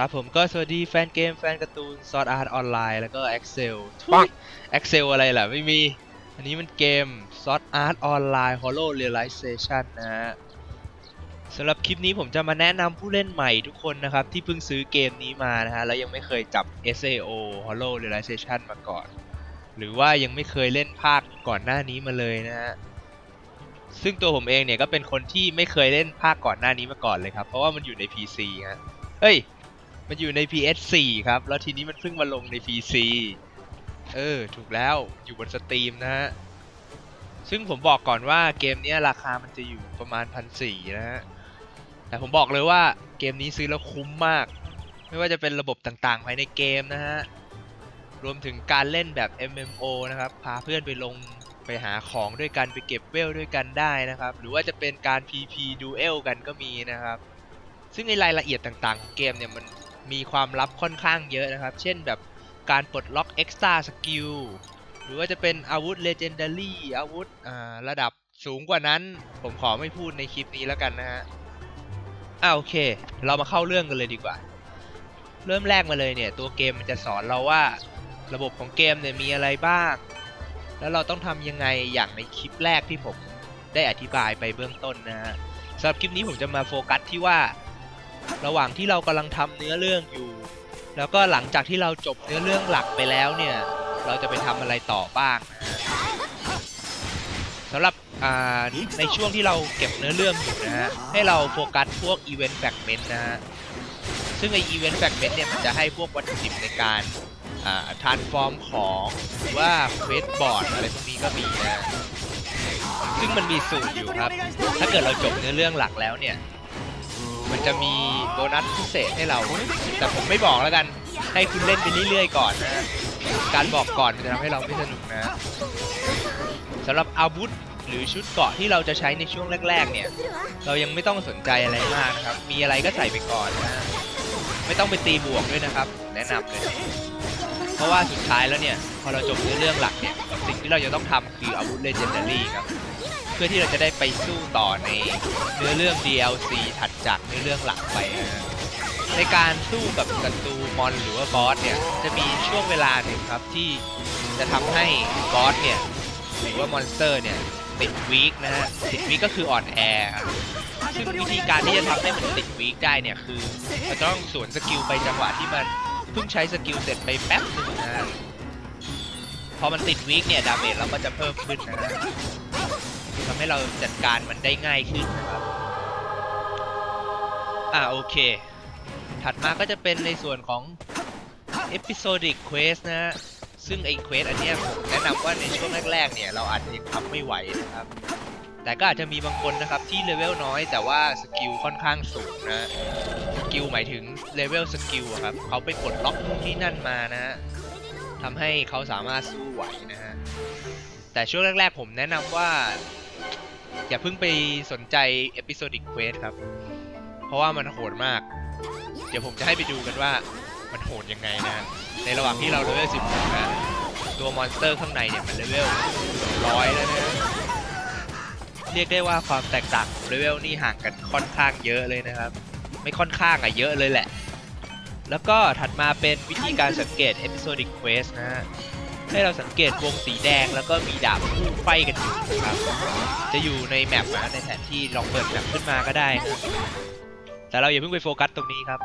ครับผมก็สวัสดีแฟนเกมแฟนการ์ตูนซอ r อาร์ตออนไลน์แล้วก็ Excel ทุย Excel อะไรล่ะ ไม่มี อันนี้มันเกมซอ r อาร์ตออนไลน์ Hollow Realization นะฮะสำหรับคลิปนี้ผมจะมาแนะนำผู้เล่นใหม่ทุกคนนะครับ ที่เพิ่งซื้อเกมนี้มานะฮะ แล้วยังไม่เคยจับ SAO Hollow Realization มาก่อน หรือว่ายังไม่เคยเล่นภาคก่อนหน้านี้มาเลยนะฮะซึ่งตัวผมเองเนี่ยก็เป็นคนที่ไม่เคยเล่นภาคก่อนหน้านี้มาก่อนเลยครับ เพราะว่ามันอยู่ใน PC ฮะเฮ้ย มันอยู่ใน PS4 ครับ แล้วทีนี้มันเพิ่งมาลงใน PC เออ ถูกแล้วอยู่บนสตรีมนะฮะ ซึ่งผมบอกก่อนว่าเกมนี้ราคามันจะอยู่ประมาณพันสี่นะฮะ แต่ผมบอกเลยว่าเกมนี้ซื้อแล้วคุ้มมาก ไม่ว่าจะเป็นระบบต่างๆภายในเกมนะฮะ รวมถึงการเล่นแบบ MMO นะครับ พาเพื่อนไปลงไปหาของด้วยกันไปเก็บเวลด้วยกันได้นะครับ หรือว่าจะเป็นการ PP Duel กันก็มีนะครับ ซึ่งในรายละเอียดต่างๆของเกมเนี่ยมัน มีความลับค่อนข้างเยอะนะครับ เช่นแบบการปลดล็อก Extra Skill หรือว่าจะเป็นอาวุธ Legendary อาวุธระดับสูงกว่านั้น ผมขอไม่พูดในคลิปนี้แล้วกันนะฮะอ่าโอเค เรามาเข้าเรื่องกันเลยดีกว่า เริ่มแรกมาเลยเนี่ย ตัวเกมมันจะสอนเราว่าระบบของเกมเนี่ยมีอะไรบ้าง แล้วเราต้องทำยังไงอย่างในคลิปแรกที่ผมได้อธิบายไปเบื้องต้นนะฮะสำหรับคลิปนี้ผมจะมาโฟกัสที่ว่า ระหว่างที่เรากำลังทำเนื้อเรื่องอยู่ แล้วก็หลังจากที่เราจบเนื้อเรื่องหลักไปแล้วเนี่ย เราจะไปทำอะไรต่อบ้างสำหรับในช่วงที่เราเก็บเนื้อเรื่องอยู่นะฮะให้เราโฟกัสพวกอีเวนต์แฟกเมนต์นะฮะซึ่งไออีเวนต์แฟกเมนต์เนี่ยมันจะให้พวกวัตถุดิบในการทานฟอร์มของหรือว่าเควสบอร์ดอะไรพวกนี้ก็มีนะซึ่งมันมีสูตรอยู่ครับ ถ้าเกิดเราจบเนื้อเรื่องหลักแล้วเนี่ย มันจะมีโบนัสพิเศษให้เรา แต่ผมไม่บอกแล้วกัน ให้คุณเล่นไปเรื่อยๆก่อนนะ การบอกก่อนมันจะทำให้เราไม่สนุกนะสำหรับอาวุธหรือชุดเกราะที่เราจะใช้ในช่วงแรก ๆ เนี่ย เรายังไม่ต้องสนใจอะไรมากนะครับ มีอะไรก็ใส่ไปก่อนนะไม่ต้องไปตีบวกด้วยนะครับ แนะนำเลยเพราะว่าสุดท้ายแล้วเนี่ย พอเราจบเนื้อเรื่องหลักเนี่ย สิ่งที่เราจะต้องทำคืออาวุธเลเจนดารี่ครับ พื่อที่เราจะได้ไปสู้ต่อในเนื้อเรื่อง DLC ถัดจากเนื้อเรื่องหลักไปนะในการสู้กับศัตรูมอนหรือว่าบอสเนี่ยจะมีช่วงเวลาหนึ่งครับที่จะทำให้บอสเนี่ยหรือว่ามอนสเตอร์เนี่ยติดวีคนะฮะติดวีคก็คืออ่อนแอซึ่งวิธีการที่จะทำให้มันติดวีคได้เนี่ยคือเราต้องสวนสกิลไปจังหวะที่มันเพิ่งใช้สกิลเสร็จไปแป๊บหนึ่งนะฮะพอมันติดวีคเนี่ยดาเมจเราก็จะเพิ่มขึ้นนะฮะ ทำให้เราจัดการมันได้ง่ายขึ้นนะครับ อ่าโอเค ถัดมาก็จะเป็นในส่วนของ Episodic Quest นะฮะ ซึ่งไอ้ Quest อันเนี้ยผมแนะนำว่าในช่วงแรกๆ เนี่ย เราอาจจะทำไม่ไหวนะครับ แต่ก็อาจจะมีบางคนนะครับที่เลเวลน้อยแต่ว่าสกิลค่อนข้างสูงนะ สกิลหมายถึงเลเวลสกิลครับ เขาไปปลดล็อกนู่นนี่นั่นมานะฮะทำให้เขาสามารถสู้ไหวนะฮะแต่ช่วงแรกๆผมแนะนำว่า อย่าเพิ่งไปสนใจ Episodic Quest ครับ เพราะว่ามันโหดมาก เดี๋ยวผมจะให้ไปดูกันว่ามันโหดยังไงนะ ในระหว่างที่เราเลเวล16นะตัวมอนสเตอร์ข้างในเนี่ยมันเลเวลร้อยแล้วนะเรียกได้ว่าความแตกต่างของเลเวลนี่ห่างกันค่อนข้างเยอะเลยนะครับ ไม่ค่อนข้างอะเยอะเลยแหละ แล้วก็ถัดมาเป็นวิธีการสังเกต Episodic Quest นะฮะ ให้เราสังเกตวงสีแดงแล้วก็มีดาบคู่ไฟกันอยู่นะครับ จะอยู่ในแมปนะในแผนที่ลองเปิดแมปขึ้นมาก็ได้นะแต่เราอย่าเพิ่งไปโฟกัสตรงนี้ครับ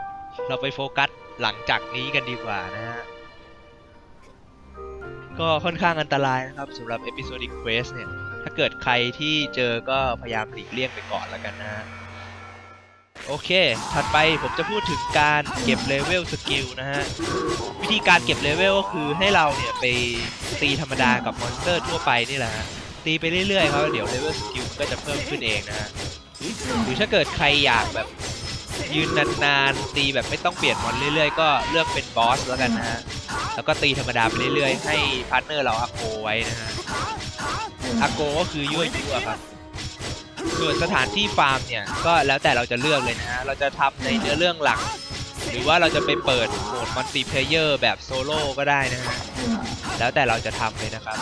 เราไปโฟกัสหลังจากนี้กันดีกว่านะฮะก็ค่อนข้างอันตรายนะครับสำหรับ Episodic Quest เนี่ย ถ้าเกิดใครที่เจอก็พยายามหลีกเลี่ยงไปก่อนแล้วกันนะฮะ โอเค ถัดไปผมจะพูดถึงการเก็บเลเวลสกิลนะฮะ วิธีการเก็บเลเวลก็คือให้เราเนี่ยไปตีธรรมดากับมอนสเตอร์ทั่วไปนี่แหละฮะ ตีไปเรื่อยๆครับเดี๋ยวเลเวลสกิลก็จะเพิ่มขึ้นเองนะฮะ หรือถ้าเกิดใครอยากแบบยืนนานๆ ตีแบบไม่ต้องเปลี่ยนมอนเรื่อยๆ ก็เลือกเป็นบอสแล้วกันนะฮะ แล้วก็ตีธรรมดาไปเรื่อยๆ ให้พาร์ทเนอร์เราอาโกไว้นะฮะอาโกก็คือยั่วยุอะครับ ส่วนสถานที่ฟาร์มเนี่ยก็แล้วแต่เราจะเลือกเลยนะฮะเราจะทำในเนื้อเรื่องหลัก หรือว่าเราจะไปเปิดโหมดมัลติเพลเยอร์แบบโซโล่ก็ได้นะฮะแล้วแต่เราจะทำเลยนะครับ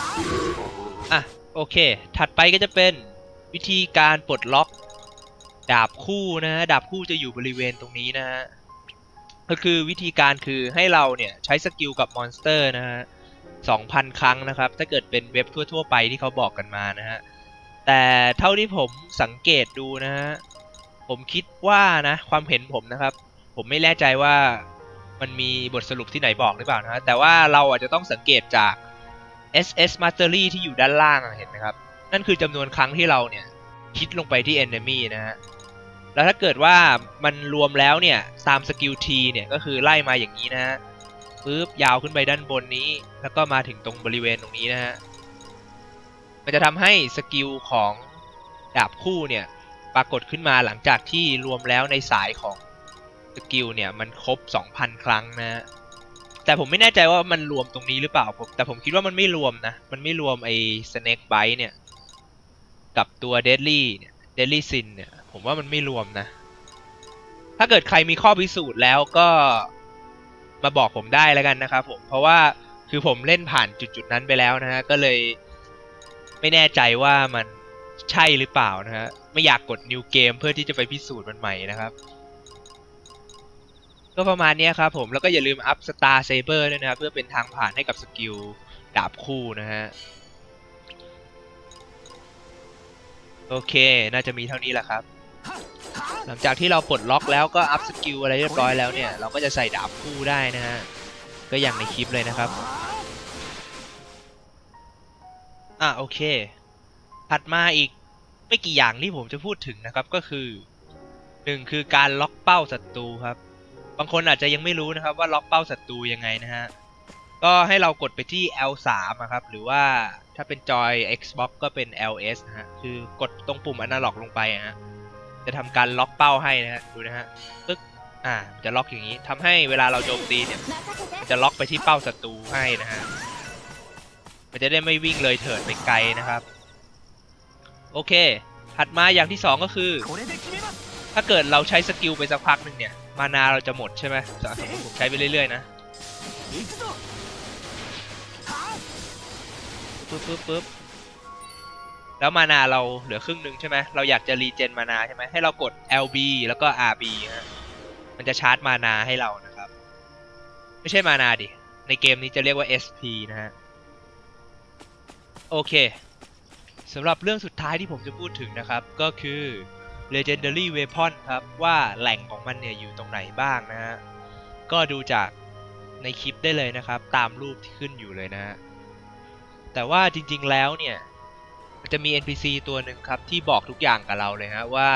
อะโอเค ถัดไปก็จะเป็นวิธีการปลดล็อกดาบคู่นะฮะดาบคู่จะอยู่บริเวณตรงนี้นะฮะก็คือวิธีการคือให้เราเนี่ยใช้สกิลกับมอนสเตอร์นะฮะ2,000 ครั้งนะครับ ถ้าเกิดเป็นเว็บทั่ว ๆ ไปที่เขาบอกกันมานะฮะ แต่เท่าที่ผมสังเกตดูนะฮะผมคิดว่านะ ความเห็นผมนะครับ ผมไม่แน่ใจว่ามันมีบทสรุปที่ไหนบอกหรือเปล่านะฮะแต่ว่าเราอาจจะต้องสังเกตจาก SS Mastery ที่อยู่ด้านล่างเห็นไหมครับ นั่นคือจำนวนครั้งที่เราเนี่ยคิดลงไปที่ enemy นะฮะแล้วถ้าเกิดว่ามันรวมแล้วเนี่ยตามสกิล T เนี่ยก็คือไล่มาอย่างนี้นะฮะปึ๊บยาวขึ้นไปด้านบนนี้ แล้วก็มาถึงตรงบริเวณตรงนี้นะฮะ มันจะทำให้สกิลของดาบคู่เนี่ยปรากฏขึ้นมาหลังจากที่รวมแล้วในสายของสกิลเนี่ยมันครบ 2,000 ครั้งนะ แต่ผมไม่แน่ใจว่ามันรวมตรงนี้หรือเปล่าผมแต่ผมคิดว่ามันไม่รวมนะ มันไม่รวมไอ้ Snake Bite เนี่ย กับตัว Deadly เนี่ย Deadly Sin เนี่ย ผมว่ามันไม่รวมนะ ถ้าเกิดใครมีข้อพิสูจน์แล้วก็มาบอกผมได้แล้วกันนะครับผม เพราะว่าคือผมเล่นผ่านจุดๆนั้นไปแล้วนะฮะ ก็เลย ไม่แน่ใจว่ามันใช่หรือเปล่านะฮะ ไม่อยากกด New Game เพื่อที่จะไปพิสูจน์มันใหม่นะครับ ก็ประมาณนี้ครับผม แล้วก็อย่าลืมอัพ Star Saber ด้วยนะครับเพื่อเป็นทางผ่านให้กับสกิลดาบคู่นะฮะ โอเค น่าจะมีเท่านี้แหละครับ หลังจากที่เราปลดล็อกแล้วก็อัพสกิลอะไรเรียบร้อยแล้วเนี่ย เราก็จะใส่ดาบคู่ได้นะฮะ ก็อย่างในคลิปเลยนะครับ อะโอเค ถัดมาอีกไม่กี่อย่างที่ผมจะพูดถึงนะครับก็คือหนึ่งคือการล็อกเป้าศัตรูครับ บางคนอาจจะยังไม่รู้นะครับว่าล็อกเป้าศัตรูยังไงนะฮะ ก็ให้เรากดไปที่ L3 อะครับ หรือว่าถ้าเป็นจอย Xbox ก็เป็น LS นะฮะ คือกดตรงปุ่มอนาล็อกลงไปอะฮะ จะทำการล็อกเป้าให้นะฮะ ดูนะฮะปึ๊กอ่า จะล็อกอย่างนี้ทำให้เวลาเราโจมตีเนี่ยมันจะล็อกไปที่เป้าศัตรูให้นะฮะ มันจะได้ไม่วิ่งเลยเถิดไปไกลนะครับ โอเค ถัดมาอย่างที่สองก็คือ ถ้าเกิดเราใช้สกิลไปสักพักหนึ่งเนี่ย มานาเราจะหมดใช่ไหมสมมติผมใช้ไปเรื่อยๆนะปึ๊บปึ๊บปึ๊บแล้วมานาเราเหลือครึ่งหนึ่งใช่ไหมเราอยากจะรีเจนมานาใช่ไหมให้เรากด LB แล้วก็ RB ฮะมันจะชาร์จมานาให้เรานะครับ ไม่ใช่มานาดิ ในเกมนี้จะเรียกว่า SP นะฮะ โอเคสำหรับเรื่องสุดท้ายที่ผมจะพูดถึงนะครับ ก็คือ Legendary Weapon ครับ ว่าแหล่งของมันเนี่ยอยู่ตรงไหนบ้างนะฮะ ก็ดูจากในคลิปได้เลยนะครับ ตามรูปที่ขึ้นอยู่เลยนะฮะ แต่ว่าจริงๆแล้วเนี่ย มันจะมี NPC ตัวหนึ่งครับ ที่บอกทุกอย่างกับเราเลยฮะว่า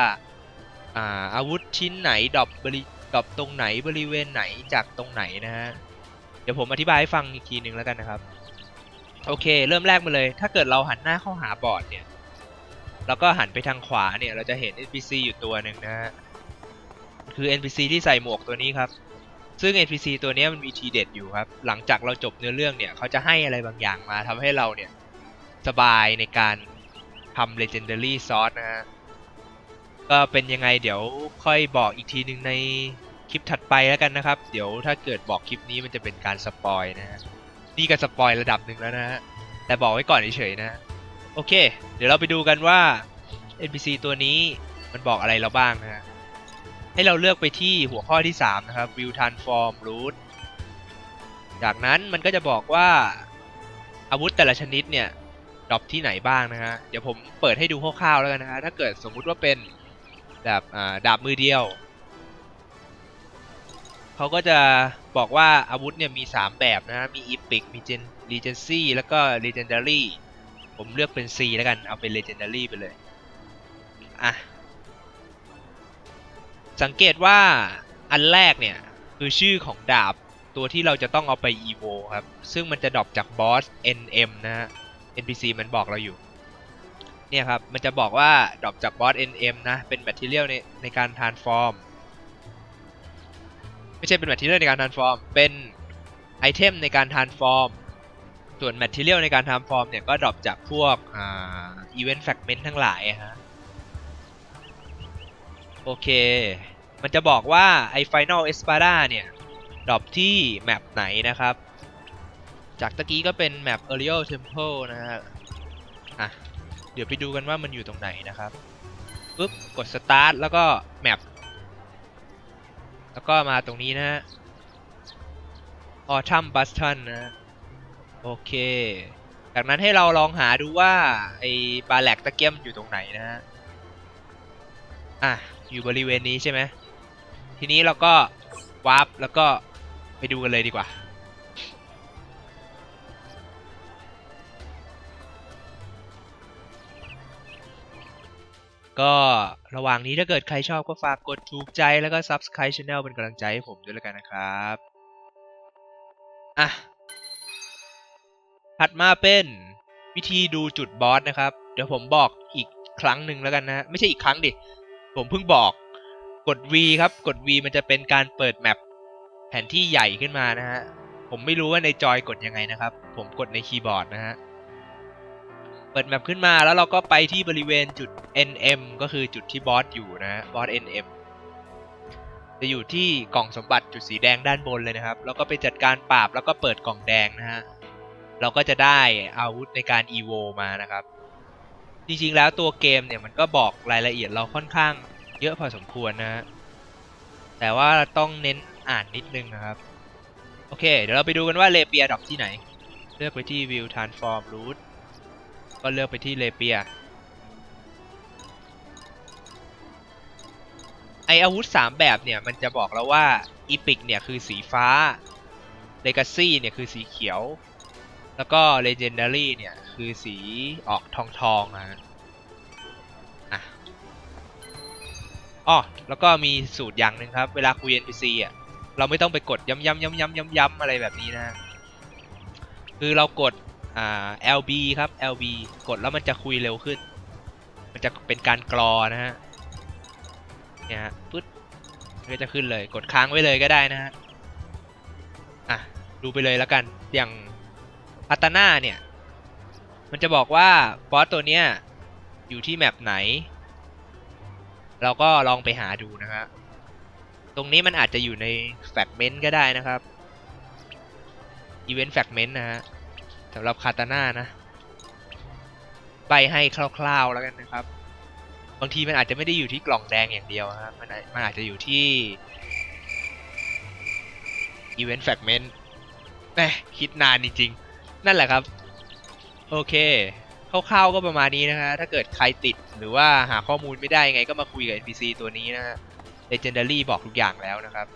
อาอาวุธชิ้นไหนดรอปบริดรอปตรงไหนบริเวณไหนจากตรงไหนนะฮะ เดี๋ยวผมอธิบายให้ฟังอีกทีหนึ่งแล้วกันนะครับ โอเค เริ่มแรกมาเลย ถ้าเกิดเราหันหน้าเข้าหาบอร์ดเนี่ย แล้วก็หันไปทางขวาเนี่ย เราจะเห็น NPC อยู่ตัวหนึ่งนะฮะ คือ NPC ที่ใส่หมวกตัวนี้ครับ ซึ่ง NPC ตัวนี้มันมีทีเด็ดอยู่ครับ หลังจากเราจบเนื้อเรื่องเนี่ย เขาจะให้อะไรบางอย่างมาทำให้เราเนี่ย สบายในการทำ Legendary Sword นะฮะ ก็เป็นยังไงเดี๋ยวค่อยบอกอีกทีหนึ่งในคลิปถัดไปแล้วกันนะครับ เดี๋ยวถ้าเกิดบอกคลิปนี้มันจะเป็นการสปอยนะฮะ นี่ก็สปอยระดับหนึ่งแล้วนะฮะ แต่บอกไว้ก่อนเฉยๆนะ โอเค เดี๋ยวเราไปดูกันว่า NPC ตัวนี้มันบอกอะไรเราบ้างนะฮะให้เราเลือกไปที่หัวข้อที่ 3 นะครับ View Transform Root จากนั้นมันก็จะบอกว่าอาวุธแต่ละชนิดเนี่ยดรอปที่ไหนบ้างนะฮะ เดี๋ยวผมเปิดให้ดูคร่าวๆแล้วกันนะฮะ ถ้าเกิดสมมุติว่าเป็นแบบดาบมือเดียว เขาก็จะบอกว่าอาวุธเนี่ยมี 3 แบบนะฮะมี Epic มี Gen Regency แล้วก็ Legendary ผมเลือกเป็น C แล้วกัน เอาเป็น Legendary ไปเลย อะ สังเกตว่าอันแรกเนี่ย คือชื่อของดาบตัวที่เราจะต้องเอาไป EVO ครับ ซึ่งมันจะดรอปจากบอส NM นะฮะ NPC มันบอกเราอยู่ เนี่ยครับ มันจะบอกว่าดรอปจากบอส NM นะ เป็นแมทเทียลในในการ transform ไม่ใช่เป็นแมทเทียลในการ transform เป็นไอเทมในการ transform ส่วนแมทเทียลในการ transform เนี่ยก็ดรอปจากพวกอ่า event fragment ทั้งหลายฮะ โอเค มันจะบอกว่าไอ้ Final Espada เนี่ยดรอปที่แมปไหนนะครับ จากตะกี้ก็เป็นแมป Ariel Temple นะฮะ อะ เดี๋ยวไปดูกันว่ามันอยู่ตรงไหนนะครับปุ๊บ กด Start แล้วก็แมป แล้วก็มาตรงนี้นะฮะ Autumn Button นะ โอเค จากนั้นให้เราลองหาดูว่า ไอ้บาแลกตะเกียมอยู่ตรงไหนนะฮะ อะ อยู่บริเวณนี้ใช่ไหม ทีนี้เราก็วาร์ปแล้วก็ไปดูกันเลยดีกว่า ก็ระหว่างนี้ถ้าเกิดใครชอบก็ฝากกดถูกใจแล้วก็ Subscribe Channel เป็นกำลังใจให้ผมด้วยแล้วกันนะครับ อะ ถัดมาเป็นวิธีดูจุดบอสนะครับ เดี๋ยวผมบอกอีกครั้งหนึ่งแล้วกันนะ ไม่ใช่อีกครั้งดิ ผมเพิ่งบอก กด V ครับ กด V มันจะเป็นการเปิดแมปแผนที่ใหญ่ขึ้นมานะฮะ ผมไม่รู้ว่าในจอยกดยังไงนะครับ ผมกดในคีย์บอร์ดนะฮะ ปิดแมปขึ้นมาแล้วเราก็ไปที่บริเวณจุด NM ก็คือจุดที่บอสอยู่นะ บอส NM จะอยู่ที่กล่องสมบัติจุดสีแดงด้านบนเลยนะครับ แล้วก็ไปจัดการปราบแล้วก็เปิดกล่องแดงนะฮะ เราก็จะได้อาวุธในการ EVO มานะครับ จริงๆแล้วตัวเกมเนี่ยมันก็บอกรายละเอียดเราค่อนข้างเยอะพอสมควรนะฮะ แต่ว่าต้องเน้นอ่านนิดนึงนะครับ โอเค เดี๋ยวเราไปดูกันว่าเลเปียดอปที่ไหน เลือกไปที่ View Transform Route ก็เลือกไปที่เลเปีย ไออาวุธ 3 แบบเนี่ย มันจะบอกเราว่าอีพิกเนี่ยคือสีฟ้า Legacy เนี่ยคือสีเขียว แล้วก็ Legendary เนี่ยคือสีออกทองทองนะอะอ๋อแล้วก็มีสูตรอย่างหนึ่งครับ เวลาคุย NPC อะเราไม่ต้องไปกดย้ำย้ำยำยำยำยำอะไรแบบนี้นะ คือเรากด อ่า LB ครับ LB กดแล้วมันจะคุยเร็วขึ้น มันจะเป็นการกรอนะฮะ เนี่ยฮะปึ๊ดมันก็จะขึ้นเลย กดค้างไว้เลยก็ได้นะฮะ อะ ดูไปเลยแล้วกัน อย่างพัตนาเนี่ย มันจะบอกว่าบอสตัวเนี้ยอยู่ที่แมปไหน เราก็ลองไปหาดูนะฮะ ตรงนี้มันอาจจะอยู่ในแฟกเมนต์ก็ได้นะครับอีเวนต์แฟกเมนต์นะฮะ สำหรับคาตาน่านะไปให้คร่าวๆแล้วกันนะครับ บางทีมันอาจจะไม่ได้อยู่ที่กล่องแดงอย่างเดียวนะครับมันอาจมันอาจจะอยู่ที่ Event Fragment แหมคิดนานจริงๆ นั่นแหละครับ โอเคคร่าวๆก็ประมาณนี้นะฮะถ้าเกิดใครติดหรือว่าหาข้อมูลไม่ได้ไงก็มาคุยกับ NPC ตัวนี้นะฮะ Legendary บอกทุกอย่างแล้วนะครับ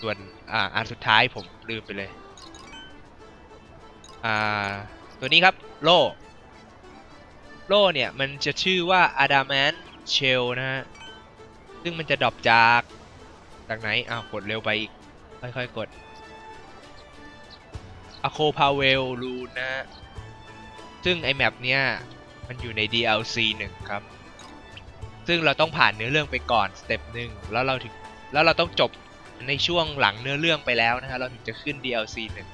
ส่วนอ่าอันสุดท้ายผมลืมไปเลย อ่าตัวนี้ครับโล่โล่เนี่ย มันจะชื่อว่า Adamant Shell นะฮะ ซึ่งมันจะดรอปจาก จากไหน อ้าว กดเร็วไปอีก ค่อยๆ กด a c o p a v e l Rune นะฮะ ซึ่งไอแมปเนี้ยมันอยู่ใน DLC 1 ครับ ซึ่งเราต้องผ่านเนื้อเรื่องไปก่อนสเต็ปหนึ่งแล้วเราถึง แล้วเราต้องจบในช่วงหลังเนื้อเรื่องไปแล้วนะฮะ เราถึงจะขึ้น DLC 1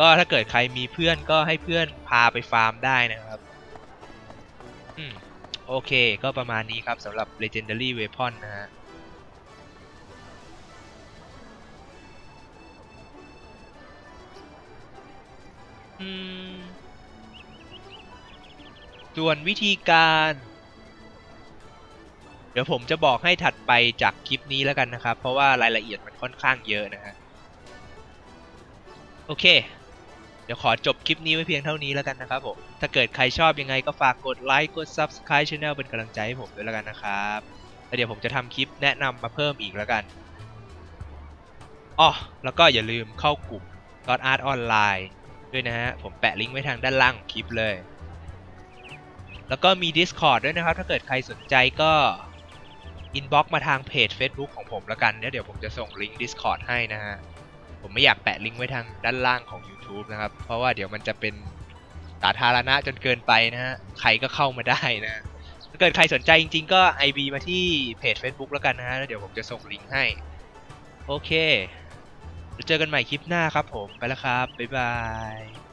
ก็ถ้าเกิดใครมีเพื่อนก็ให้เพื่อนพาไปฟาร์มได้นะครับอืมโอเค ก็ประมาณนี้ครับสำหรับ Legendary Weapon นะฮะอืมส่วนวิธีการ เดี๋ยวผมจะบอกให้ถัดไปจากคลิปนี้แล้วกันนะครับ เพราะว่ารายละเอียดมันค่อนข้างเยอะนะฮะ โอเค ดี๋ยวขอจบคลิปนี้ไว้เพียงเท่านี้แล้วกันนะครับผม ถ้าเกิดใครชอบยังไงก็ฝากกดไลค์กด Subscribe Channel เป็นกำลังใจให้ผมด้วยแล้วกันนะครับแล้วเดี๋ยวผมจะทำคลิปแนะนำมาเพิ่มอีกแล้วกันอ๋อแล้วก็อย่าลืมเข้ากลุ่ม God Art Online ด้วยนะฮะ ผมแปะลิงก์ไว้ทางด้านล่างของคลิปเลย แล้วก็มี Discord ด้วยนะครับ ถ้าเกิดใครสนใจก็ inbox มาทางเพจ Facebook ของผมแล้วกัน เดี๋ยวผมจะส่งลิงก์ Discord ให้นะฮะ ผมไม่อยากแปะลิงก์ไว้ทางด้านล่างของ YouTube นะครับ เพราะว่าเดี๋ยวมันจะเป็นสาธารณะจนเกินไปนะฮะ ใครก็เข้ามาได้นะถ้าเกิดใครสนใจจริง ๆ ก็ IB มาที่เพจ Facebook แล้วกันนะฮะแล้วเดี๋ยวผมจะส่งลิงก์ให้ โอเคเดี๋ยวเจอกันใหม่คลิปหน้าครับผม ไปแล้วครับ บ๊ายบาย